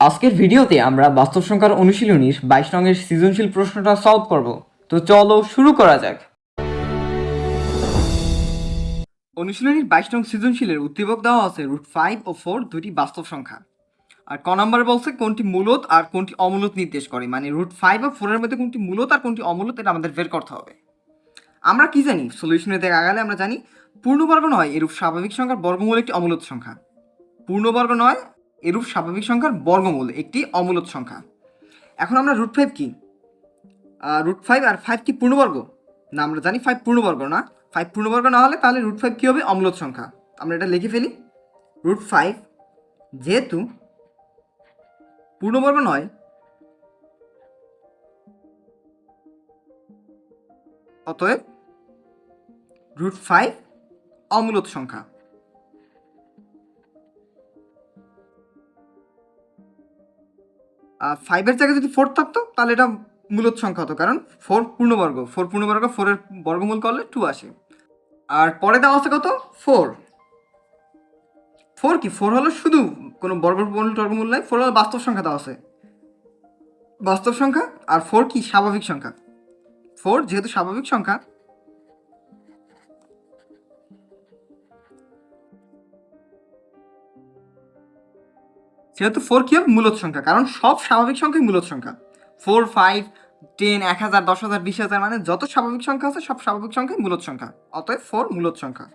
আজকের ভিডিওতে আমরা বাস্তব সংখ্যার অনুশীলনীর বাইশ রঙের সৃজনশীল প্রশ্নটা সলভ করব। তো চলো শুরু করা যাক। অনুশীলনীর বাইশ নং সৃজনশীলের উদ্দীপক দেওয়া আছে রুট ফাইভ ও ফোর দুটি বাস্তব সংখ্যা আর ক নাম্বার বলছে কোনটি মূলত আর কোনটি অমূলত নির্দেশ করে মানে রুট ফাইভ ও ফোরের মধ্যে কোনটি মূলত আর কোনটি অমূলত এটা আমাদের বের করতে হবে। আমরা কি জানি? সলিউশনের দিকে আগালে আমরা জানি পূর্ণবর্গ নয়, এরূপ স্বাভাবিক সংখ্যার বর্গমূল একটি অমূলত সংখ্যা। পূর্ণবর্গ নয় এরূপ স্বাভাবিক সংখ্যার বর্গমূল, একটি অমূলত সংখ্যা। এখন আমরা রুট ফাইভ কি? রুট ফাইভ আর ফাইভ কি পূর্ণবর্গ? না, আমরা জানি ফাইভ পূর্ণবর্গ না। ফাইভ পূর্ণবর্গ না হলে তাহলে রুট ফাইভ কী হবে? অমূলত সংখ্যা। আমরা এটা লিখে ফেলি। রুট ফাইভ যেহেতু পূর্ণবর্গ নয়, অতএব রুট ফাইভ অমূলত সংখ্যা। ফাইভের জায়গায় যদি ফোর থাকতো, তাহলে এটা মূলত সংখ্যা হতো। কারণ ফোর পূর্ণবর্গ ফোর পূর্ণবর্গ ফোরের বর্গমূল করলে টু আসে। আর পরে দেওয়া আছে কত? ফোর ফোর কি? ফোর হলো শুধু কোনো বর্গমূল টর্গমূল নাই ফোর হলো বাস্তব সংখ্যা দেওয়া আছে। বাস্তব সংখ্যা আর ফোর কি? স্বাভাবিক সংখ্যা। ফোর যেহেতু স্বাভাবিক সংখ্যা সেহেতু ফোর কি হবে? মূলত সংখ্যা। কারণ সব স্বাভাবিক সংখ্যাই মূলত সংখ্যা। ফোর ফাইভ টেন এক হাজার, দশ হাজার, বিশ হাজার মানে যত স্বাভাবিক সংখ্যা আছে, সব স্বাভাবিক সংখ্যাই মূলত সংখ্যা। অতএব ফোর মূলত সংখ্যা।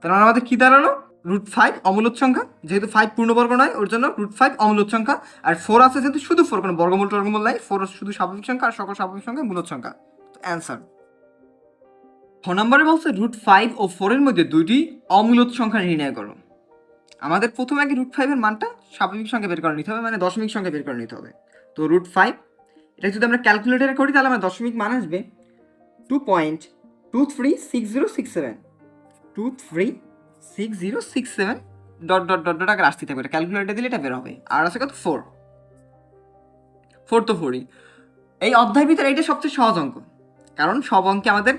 তার মানে আমাদের কি দাঁড়াল? রুট ফাইভ অমূলত সংখ্যা। যেহেতু ফাইভ পূর্ণবর্গ নয়, ওর জন্য রুট ফাইভ অমূলত সংখ্যা। আর ফোর আছে যেহেতু শুধু ফোর কোনো বর্গমূল, টর্গমূল নাই। ফোর শুধু স্বাভাবিক সংখ্যা আর সকল স্বাভাবিক সংখ্যা মূলত সংখ্যা। অ্যান্সার ছ নম্বরে বলছে রুট ফাইভ ও ফোরের মধ্যে দুইটি অমূলত সংখ্যা নির্ণয় করো। আমাদের প্রথমে আগে রুট ফাইভের মানটা স্বাভাবিক সংখ্যা বের করে নিতে হবে মানে দশমিক সংখ্যা বের করে নিতে হবে। তো রুট ফাইভ এটা যদি আমরা ক্যালকুলেটারে করি, তাহলে আমার দশমিক মান আসবে two point two three six zero six seven two three six zero six seven dot dot dot dot আগে আসতে থাকবে, এটা ক্যালকুলেটার দিলে এটা বের হবে। আর আছে কত? ফোর ফোর তো ফোরই এই অধ্যায়ের ভিতরে এটা সবচেয়ে সহজ অঙ্ক, কারণ সব অঙ্কে আমাদের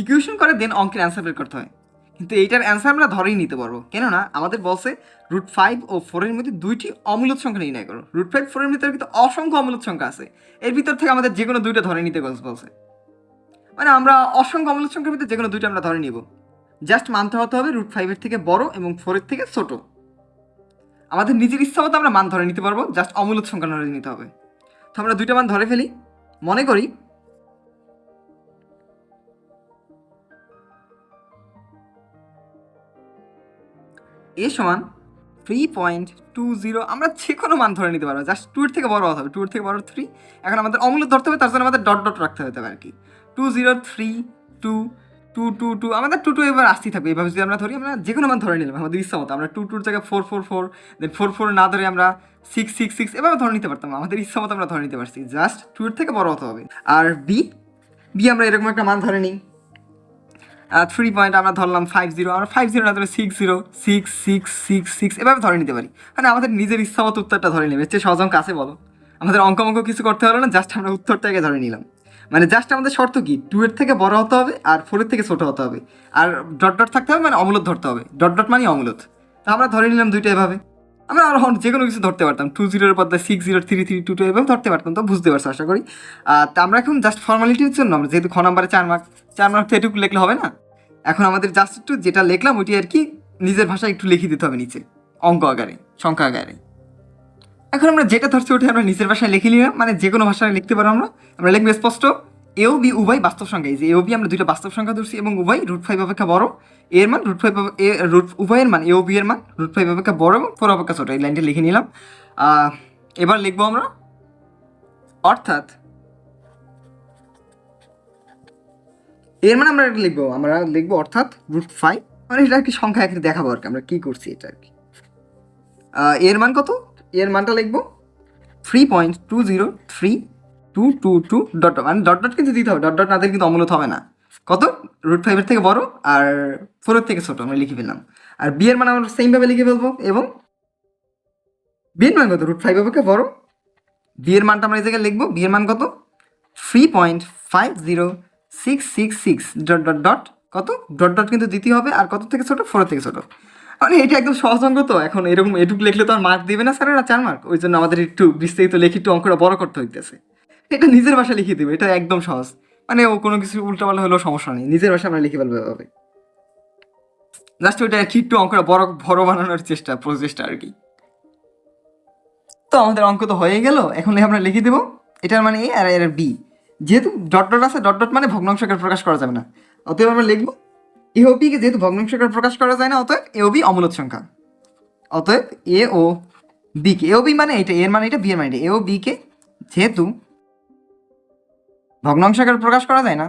ইকুয়েশন করে দেন অঙ্কের অ্যান্সার বের করতে হয়। কিন্তু এইটার অ্যান্সার আমরা ধরেই নিতে পারব। কেননা আমাদের বলছে রুট ফাইভ ও ফোরের মধ্যে দুইটি অমূলত সংখ্যা নির্ণয় করো। রুট ফাইভ ফোরের ভিতরে কিন্তু অসংখ্য অমূলত সংখ্যা আছে। এর ভিতর থেকে আমাদের যে কোনো দুইটা ধরে নিতে বলছে মানে আমরা অসংখ্য অমূলত সংখ্যার ভিতরে যে কোনো দুইটা আমরা ধরে নিব। জাস্ট মানতে হতে হবে রুট ফাইভের থেকে বড় এবং ফোরের থেকে ছোট। আমাদের নিজের ইচ্ছা মতো আমরা মান ধরে নিতে পারব জাস্ট অমূলত সংখ্যা ধরে নিতে হবে। তো আমরা দুইটা মান ধরে ফেলি। মনে করি এ সমান থ্রি পয়েন্ট টু জিরো আমরা যে কোনো মান ধরে নিতে পারব। জাস্ট টুর থেকে বড় হতে হবে টুর থেকে বড় থ্রি এখন আমাদের অমূল্য ধরতে হবে, তার জন্য আমাদের ডট ডট রাখতে হতে হবে আর কি? Two zero three two two two two আমাদের টু টু এবার আসতেই থাকবে। এইভাবে যদি আমরা ধরি, আমরা যে কোনো মান ধরে নিলাম, আমাদের ইচ্ছা মতো। আমরা টু টুর জায়গায় four four four then four four না ধরে আমরা সিক্স সিক্স সিক্স এভাবে ধরে নিতে পারতাম। আমাদের ইচ্ছা মতো আমরা ধরে নিতে পারছি। জাস্ট টুর থেকে বড় হতে হবে। আর বি বি আমরা এরকম একটা মান ধরে নিই। থ্রি পয়েন্ট আমরা ধরলাম ফাইভ জিরো আমরা ফাইভ জিরো না ধরে six zero six six six six এভাবে ধরে নিতে পারি। মানে আমাদের নিজের ইচ্ছা মতো উত্তরটা ধরে নেবে। চেয়ে সহজ অঙ্ক আছে বলো। আমাদের অঙ্ক অঙ্ক কিছু করতে হলো না জাস্ট আমরা উত্তরটাকে ধরে নিলাম। মানে জাস্ট আমাদের শর্ত কি? টু এর থেকে বড় হতে হবে, আর ফোরের থেকে ছোট হতে হবে। আর ডট ডট থাকতে হবে মানে অমূলত ধরতে হবে। ডট ডট মানে অমূলত তা আমরা ধরে নিলাম দুইটা এভাবে। আমরা আর যে কোনো কিছু ধরতে পারতাম। টু জিরোর বদলে six zero three three two two এভাবে ধরতে পারতাম, তো বুঝতে পারছ, আশা করি। আর তা আমরা এখন জাস্ট ফর্মালিটির জন্য, আমরা যেহেতু খ নাম্বারে চার মার্ক চার মার্ক এটুকু লিখলে হবে না? এখন আমাদের জাস্ট একটু যেটা লিখলাম ওইটি আর কি নিজের ভাষায় একটু লিখে দিতে হবে নিচে, অঙ্ক আকারে, সংখ্যা আকারে। এখন আমরা যেটা ধরছি ওটা আমরা নিজের ভাষায় লিখে নিলাম মানে যে কোনো ভাষায় লিখতে পারো আমরা। আমরা লিখব স্পষ্ট এও বি উভয় বাস্তব সংখ্যা। এই যে এও বি আমরা দুইটা বাস্তব সংখ্যা ধরছি এবং উভয় রুট ফাইভ অপেক্ষা বড়। এর মান রুট ফাইভ এ রুট উভয়ের মান, এও বি এর মান রুট ফাইভ অপেক্ষা বড় এবং ফোর অপেক্ষা ছোট। এই লাইনটা লিখে নিলাম। এবার লিখব আমরা। অর্থাৎ, এর মানে আমরা এটা লিখব। আমরা লিখব অর্থাৎ রুট ফাইভ মানে এটা আর কি সংখ্যা এখানে দেখাবো আর কি। আমরা কি করছি এটা আর কি? এর মান কত? এর মানটা লিখব। Three point two zero three two two two dot মানে ডট ডট কিন্তু দিতে হবে ডট ডট না দিলে কিন্তু অমূলত হবে না। কত? রুট ফাইভের থেকে বড় আর ফোরের থেকে ছোট, আমরা লিখে ফেললাম। আর বি এর মান আমরা সেমভাবে লিখে ফেলব, এবং বি এর মান কত? রুট ফাইভ অপেক্ষা বড়। বি এর মানটা আমরা এই জায়গায় লিখব বি এর মান কত? Three point five zero six six six dot dot dot কত? ডট ডট কিন্তু দিতে হবে, আর কত থেকে ছোট? ফোর থেকে ছোট। মানে এটা একদম সহজ তো, এখন এরকম এটুকু লিখলে তো আর মার্ক দিবে না স্যারেরা, চার মার্ক ওই জন্য আমাদের একটু বিস্তারিত লিখে একটু অঙ্কটা বড় করতে হইতেছে। এটা নিজের ভাষা লিখে দিবে, এটা একদম সহজ। মানে ও কোনো কিছু উল্টাপাল্টা হলেও সমস্যা নেই, নিজের ভাষা আমরা লিখে ফেলবে এভাবে। জাস্ট ওইটা একটু অঙ্কটা বড় বড় বানানোর চেষ্টা, প্রচেষ্টা আর কি। তো আমাদের অঙ্ক তো হয়ে গেল, এখন আমরা লিখে দেবো, এটার মানে এ আর এর বি যেহেতু ডট ডট আছে ডট ডট মানে ভগ্নাংশ আকারে প্রকাশ করা যাবে না। অতএব আমরা লিখব এ ও বিকে যেহেতু ভগ্নাংশ আকারে প্রকাশ করা যায় না, অতএব এ ও বি অমূলত সংখ্যা। অতএব এ ও বি কে এ ও বি মানে এটা এর মানে এটা বি এর মানে এটা। এ ও বি কে যেহেতু ভগ্নাংশ আকারে প্রকাশ করা যায় না।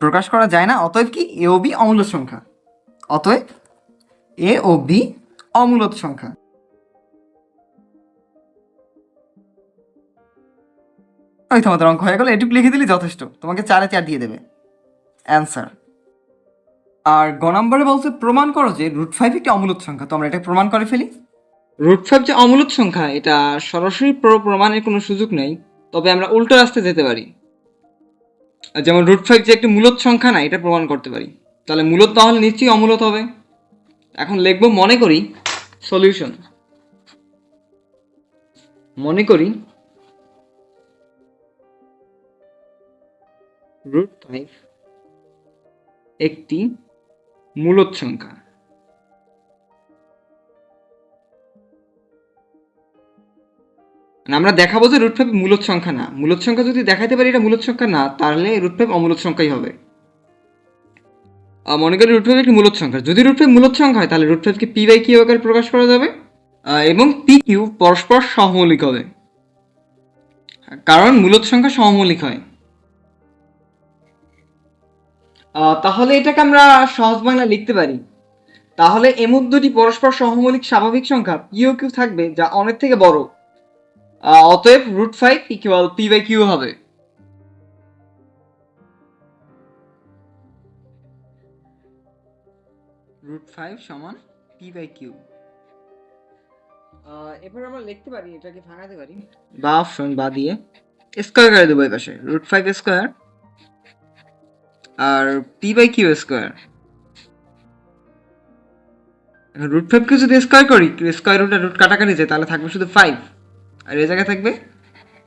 প্রকাশ করা যায় না, অতএব কি? এ ও বি অমূলত সংখ্যা। অতএব এ ও বি অমূলত সংখ্যা। ওই তোমাদের অঙ্ক হয়ে গেল, এটুকু লিখে দিলে যথেষ্ট। তোমাকে চারে চার দিয়ে দেবে। অ্যান্সার আর গ নম্বরে বলছে, প্রমাণ করো যে রুট ফাইভ একটি অমূলত সংখ্যা। তো আমরা এটা প্রমাণ করে ফেলি। রুট ফাইভ যে অমূলত সংখ্যা, এটা সরাসরি প্রমাণের কোনো সুযোগ নেই, তবে আমরা উল্টো রাস্তায় যেতে পারি। যেমন রুট ফাইভ যে একটি মূলত সংখ্যা না, এটা প্রমাণ করতে পারি। তাহলে মূলত তাহলে নিশ্চয়ই অমূলত হবে। এখন লিখব, মনে করি সলিউশন মনে করি রুট ফাইভ একটি মূলত সংখ্যা মানে আমরা দেখাবো যে রুট ফাইভ মূলত সংখ্যা না। মূলত সংখ্যা যদি দেখাতে পারি এটা মূলত সংখ্যা না, তাহলে রুট ফাইভ অমূলত সংখ্যাই হবে মনে করি রুট ফাইভ একটি মূলত সংখ্যা যদি রুট ফাইভ মূলত সংখ্যা হয়, তাহলে রুট ফাইভকে পি বাই কিউ আকারে প্রকাশ করা যাবে এবং পি কিউ পরস্পর সহমৌলিক হবে। কারণ মূলত সংখ্যা সহমৌলিক হয়। তাহলে এটাকে আমরা সহজ বাংলা লিখতে পারি। তাহলে এমন দুটি পরস্পর সহমৌলিক স্বাভাবিক সংখ্যা পিও কিউ থাকবে যা অনেক থেকে বড়। অতএব root five equal p by q হবে। রুট ফাইভ সমান পি বাই কিউ এবার আমরা লিখতে পারি এটাকে ভাঙাতে পারি। বা অপশন বা দিয়ে। স্কোয়ার করে দেবো এই পাশে root five square R p by q square root ফাইভকে যদি স্কোয়ার করি স্কোয়ার রুট রুট কাটাকাটি যায়, তাহলে থাকবে শুধু ফাইভ আর এই জায়গায় থাকবে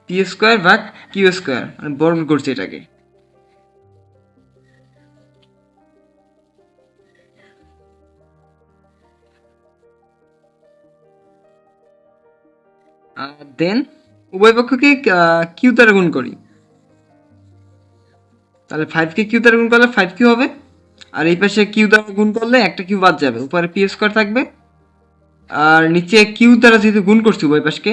পি স্কোয়ার ভাগ কিউ স্কোয়ার মানে বর্গ করছি এটাকে। দেন উভয় পক্ষকে কিউ দ্বারা গুণ করি। তাহলে ফাইভকে কিউ দ্বারা গুণ করলে ফাইভ কিউ হবে। আর এই পাশে কিউ দ্বারা গুণ করলে একটা কিউ বাদ যাবে। উপরে পি স্কোয়ার থাকবে। আর নিচে কিউ দ্বারা যেহেতু গুণ করছি উভয় পাশকে,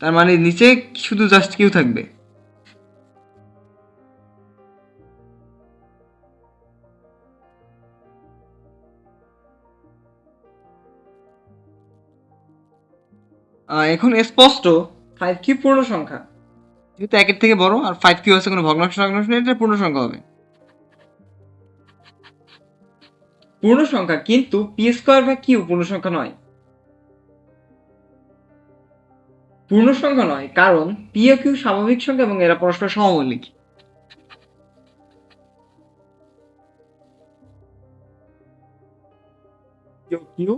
তার মানে নিচে শুধু জাস্ট কিউ থাকবে। এখন স্পষ্ট ফাইভ কিউ পূর্ণ সংখ্যা। যেহেতু একের থেকে বড়, আর ফাইভ কিউ আছে কোনো ভগ্নাংশ ভগ্নাংশ নেই, এটা পূর্ণ সংখ্যা হবে। পূর্ণ সংখ্যা কিন্তু পি স্কোয়ার বা কিউ পূর্ণ সংখ্যা নয়। পূর্ণ সংখ্যা নয়, কারণ পি ও কিউ স্বাভাবিক সংখ্যা এবং এরা পরস্পর সহমৌলিক কিউ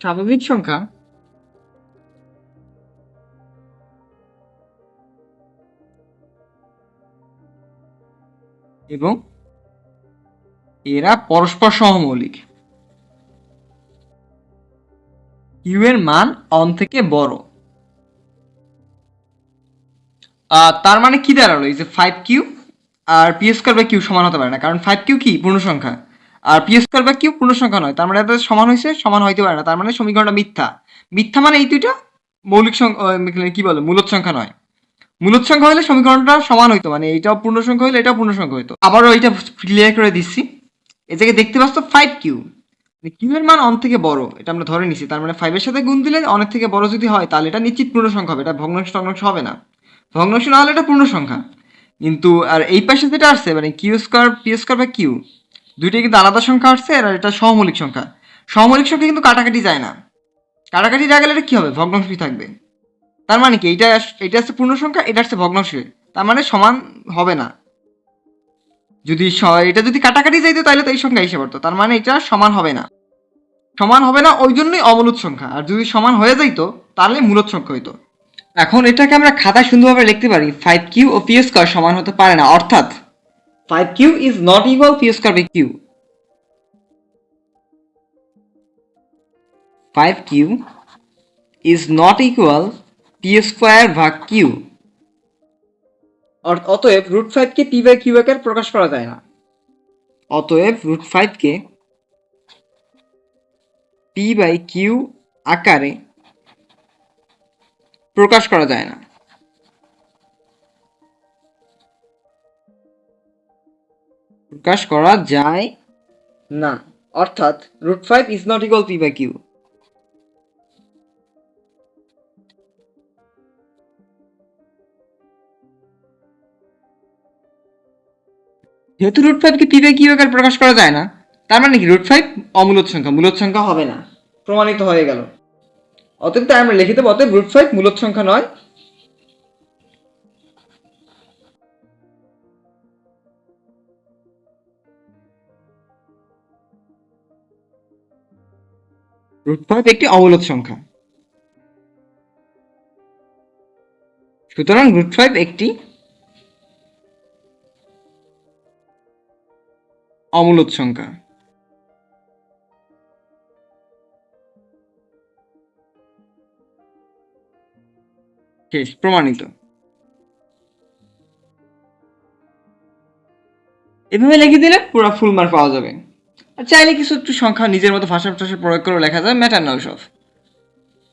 স্বাভাবিক সংখ্যা এবং এরা পরস্পর সহমৌলিক কিউ এর মান অন থেকে বড়। তার মানে কি দাঁড়াল? এই যে ফাইভ কিউ আর পি স্কোয়ার বাই কিউ সমান হতে পারে না, কারণ ফাইভ কিউ কি? পূর্ণ সংখ্যা আর পি স্কোয়ার বাই কিউ পূর্ণ সংখ্যা নয়, তার মানে এদের সমান হয়েছে, সমান হইতে পারে না, তার মানে সমীকরণটা মিথ্যা। মিথ্যা মানে এই দুইটা মৌলিক সংখ্যা কি বলে? মূলত সংখ্যা নয়। মূলত সংখ্যা হলে সমীকরণটা সমান হইতো মানে এইটাও পূর্ণ সংখ্যা হলে এটাও পূর্ণ সংখ্যা হইতো। আবারও এটা ক্লিয়ার করে দিচ্ছি। এ জায়গায় দেখতে পাচ্ছ ফাইভ কিউ কিউ এর মান অন থেকে বড়, এটা আমরা ধরে নিছি। তার মানে ফাইভের সাথে গুণ দিলে অনেক থেকে বড় যদি হয়, তাহলে এটা নিশ্চিত পূর্ণ সংখ্যা হবে, এটা ভগ্নাংশ টগ্নাংশ হবে না। ভগ্নাংশ না হলে এটা পূর্ণ সংখ্যা কিন্তু, আর এই পাশে যেটা আসছে মানে কিউ স্কোয়ার পি স্কোয়ার বা কিউ দুইটাই কিন্তু আলাদা সংখ্যা আসছে, আর এটা সহমৌলিক সংখ্যা। সহমৌলিক সংখ্যা কিন্তু কাটাকাটি যায় না। কাটাকাটি না গেলে এটা কী হবে? ভগ্নাংশই থাকবে? তার মানে কি? আস- এটা হচ্ছে পূর্ণ সংখ্যা, এটা হচ্ছে ভগ্নাংশ। তার মানে সমান হবে না। যদি এটা যদি কাটাকাটি যাইতো তাহলে তো এই সংখ্যা এসে পড়তো। তার মানে এটা সমান হবে না। সমান হবে না ওই জন্যই অমূলত সংখ্যা। আর যদি সমান হয়ে যাইতো, তাহলে মূলত সংখ্যা হইতো। এখন এটাকে আমরা খাতা সুন্দরভাবে লিখতে পারি ফাইভ কিউ ও পি স্কোয়ার সমান হতে পারে না। অর্থাৎ five Q is not equal P square by Q five Q is not equal P square ভাগ কিউ অতএব রুট ফাইভকে পি বাই কিউ আকারে প্রকাশ করা যায় না। অতএব রুট ফাইভকে পি বাই কিউ আকারে প্রকাশ করা যায় না। প্রকাশ করা যায় না। অর্থাৎ root five is not equal p by q যেহেতু রুট ফাইভকে বাই কিউ আকারে প্রকাশ করা যায় না, তার মানে কি? রুট ফাইভ অমূলত সংখ্যা, মূলত সংখ্যা হবে না। প্রমাণিত হয়ে গেল। অতএব তাই আমরা লিখে দেবো, অতএব রুট ফাইভ মূলত সংখ্যা নয়। রুট ফাইভ একটি অমূলত সংখ্যা। সুতরাং রুট ফাইভ একটি অমূলত সংখ্যা। প্রমাণিত। এভাবে লিখে দিলে পুরো ফুল মার্ক পাওয়া যাবে। আর চাইলে কিছু একটু সংখ্যা নিজের মতো ভাষা প্রয়োগ করে লেখা যায় ম্যাটার না সব।